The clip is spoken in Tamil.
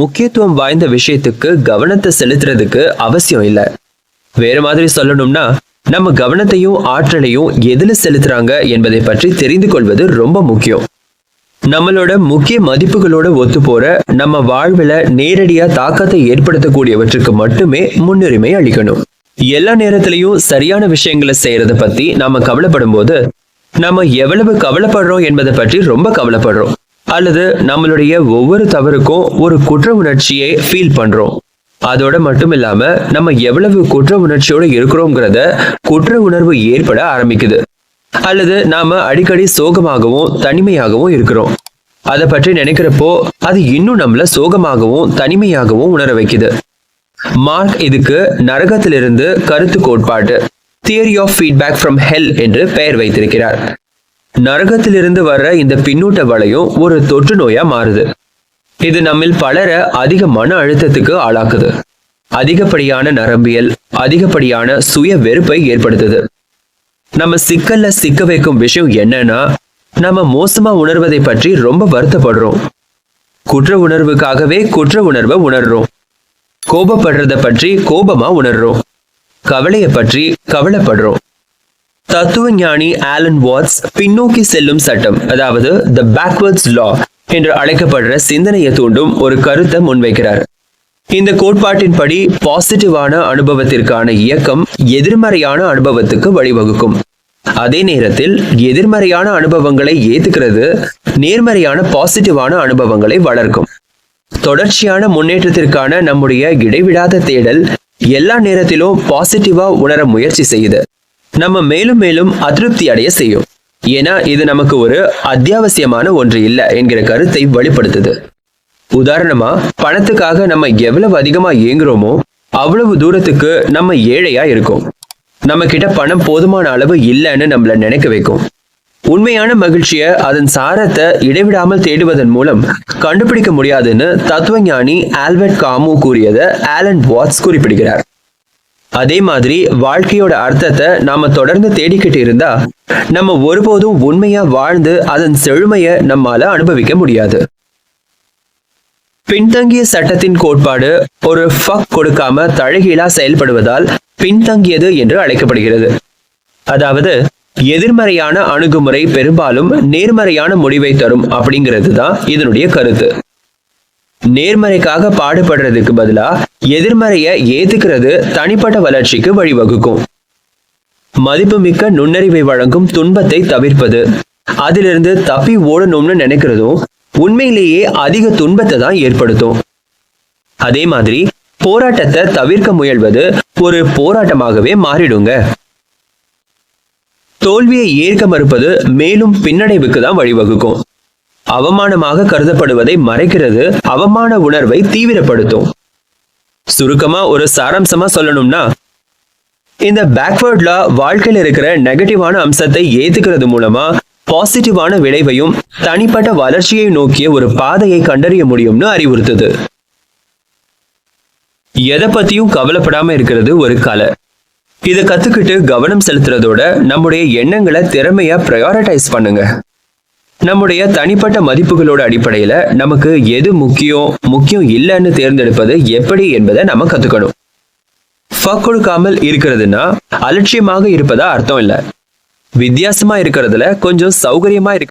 முக்கியத்துவம் வாய்ந்த விஷயத்துக்கு கவனத்தை செலுத்துறதுக்கு அவசியம் இல்லை. வேற மாதிரி சொல்லணும்னா நம்ம கவனத்தையும் ஆற்றலையும் எதுல செலுத்துறாங்க என்பதை பற்றி தெரிந்து கொள்வது ரொம்ப முக்கியம். நம்மளோட முக்கிய மதிப்புகளோட ஒத்து போற நம்ம வாழ்வில் நேரடியா தாக்கத்தை ஏற்படுத்தக்கூடியவற்றுக்கு மட்டுமே முன்னுரிமை அளிக்கணும். எல்லா நேரத்திலையும் சரியான விஷயங்களை செய்யறத பத்தி நாம கவலைப்படும் போது நம்ம எவ்வளவு கவலைப்படுறோம் என்பதை பற்றி ரொம்ப கவலைப்படுறோம். அல்லது நம்மளுடைய ஒவ்வொரு தவறுக்கும் ஒரு குற்ற உணர்ச்சியை ஃபீல் பண்றோம். அதோட மட்டும் இல்லாம நம்ம எவ்வளவு குற்ற உணர்ச்சியோட இருக்கிறோங்கிறத குற்ற உணர்வு ஏற்பட ஆரம்பிக்குது. அல்லது நாம அடிக்கடி சோகமாகவும் தனிமையாகவும் இருக்கிறோம். அதை பற்றி நினைக்கிறப்போ அது இன்னும் நம்மள சோகமாகவும் தனிமையாகவும் உணர வைக்குது. மார்க் இதுக்கு நரகத்திலிருந்து கருத்து கோட்பாட்டு theory of feedback from hell என்று பெயர் வைத்திருக்கிறார். நரகத்திலிருந்து வர்ற இந்த பின்னூட்ட வலையும் ஒரு தொற்று நோயா மாறுது. இது நம்மில் பலர அதிக மன அழுத்தத்துக்கு ஆளாக்குது. அதிகப்படியான நரம்பியல் அதிகப்படியான சுய வெறுப்பை ஏற்படுத்துது. நம்ம சிக்கல்ல சிக்க வைக்கும் விஷயம் என்னன்னா நம்ம மோசமா உணர்வதை பற்றி ரொம்ப வருத்தப்படுறோம். குற்ற உணர்வுக்காகவே குற்ற உணர்வை உணர்றோம். கோபப்படுறத பற்றி கோபமா உணர்றோம். கவலையை பற்றி கவலைப்படுறோம். தத்துவ ஞானி ஆலன் வாட்ஸ் பின்னோக்கி செல்லும் சட்டம் அதாவது த பேக்வர்ட்ஸ் லா என்று அழைக்கப்படுற சிந்தனையை தூண்டும் ஒரு கருத்தை முன்வைக்கிறார். இந்த கோட்பாட்டின்படி பாசிட்டிவான அனுபவத்திற்கான இயக்கம் எதிர்மறையான அனுபவத்துக்கு வழிவகுக்கும். அதே நேரத்தில் எதிர்மறையான அனுபவங்களை ஏத்துக்கிறது நேர்மறையான பாசிட்டிவான அனுபவங்களை வளர்க்கும். தொடர்ச்சியான முன்னேற்றத்திற்கான நம்முடைய இடைவிடாத தேடல் எல்லா நேரத்திலும் பாசிட்டிவா உணர முயற்சி செய்யுது. நம்ம மேலும் மேலும் அதிருப்தி அடைய செய்யும். ஏன்னா இது நமக்கு ஒரு அத்தியாவசியமான ஒன்று இல்லை என்கிற கருத்தை வெளிப்படுத்துது உதாரணமா பணத்துக்காக நம்ம எவ்வளவு அதிகமா ஏங்குறோமோ அவ்வளவு தூரத்துக்கு நம்ம ஏழையா இருக்கோம். நம்ம கிட்ட பணம் போதுமான அளவு இல்லைன்னு நம்மள நினைக்க வைக்கும். உண்மையான மகிழ்ச்சியை அதன் சாரத்தை இடைவிடாமல் தேடுவதன் மூலம் கண்டுபிடிக்க முடியாதுன்னு தத்துவஞானி ஆல்பர்ட் காமு கூறியதை ஆலன் வாட்ஸ் குறிப்பிடுகிறார். அதே மாதிரி வாழ்க்கையோட அர்த்தத்தை நாம தொடர்ந்து தேடிக்கிட்டு இருந்தா நம்ம ஒருபோதும் உண்மையா வாழ்ந்து அதன் செழுமையை நம்மால அனுபவிக்க முடியாது. பின்தங்கிய சட்டத்தின் கோட்பாடு ஒரு ஃபக் கொடுக்காம தழகீழா செயல்படுவதால் பின்தங்கியது என்று அழைக்கப்படுகிறது. அதாவது எதிர்மறையான அணுகுமுறை பெரும்பாலும் நேர்மறையான முடிவை தரும் அப்படிங்கிறது தான் இதனுடைய கருத்து. நேர்மறைக்காக பாடுபடுறதுக்கு பதிலா எதிர்மறையை ஏத்துக்கிறது தனிப்பட்ட வளர்ச்சிக்கு வழிவகுக்கும். மதிப்புமிக்க நுண்ணறிவை வழங்கும் துன்பத்தை தவிர்ப்பது. அதிலிருந்து தப்பி ஓடணும்னு நினைக்கிறதும் உண்மையிலேயே அதிக துன்பத்தை தான் ஏற்படுத்தும். அதே மாதிரி போராட்டத்தை தவிர்க்க முயல்வது ஒரு போராட்டமாகவே மாறிடுங்க. தோல்வியை ஏற்க மறுப்பது மேலும் பின்னடைவுக்கு தான் வழிவகுக்கும். அவமானமாக கருதப்படுவதை மறைக்கிறது. அவமான உணர்வை தீவிரப்படுத்தும். சுருக்கமா ஒரு சாராம்சமா சொல்லணும்னா இந்த பேக்வர்ட்ல வாழ்க்கையில் இருக்கிற நெகட்டிவான அம்சத்தை ஏத்துக்கிறது மூலமா பாசிட்டிவான விளைவையும் தனிப்பட்ட வளர்ச்சியை நோக்கிய ஒரு பாதையை கண்டறிய முடியும்னு அறிவுறுத்துது. எதை பத்தியும் கவலைப்படாம இருக்கிறது ஒரு கலை. இதை கத்துக்கிட்டு கவனம் செலுத்துறதோட நம்முடைய எண்ணங்களை திறமையா ப்ரையாரிட்டைஸ் பண்ணுங்க. நம்முடைய தனிப்பட்ட மதிப்புகளோட அடிப்படையில நமக்கு எது முக்கியம் முக்கியம் இல்லைன்னு தேர்ந்தெடுப்பது எப்படி என்பதை நம்ம கத்துக்கணும். ஃபக் கொடுக்காமல் இருக்கிறதுனா அலட்சியமாக இருப்பதா அர்த்தம் இல்ல. வித்தியாசமா இருக்கிறதுல கொஞ்சம் சௌகரியமா இருக்க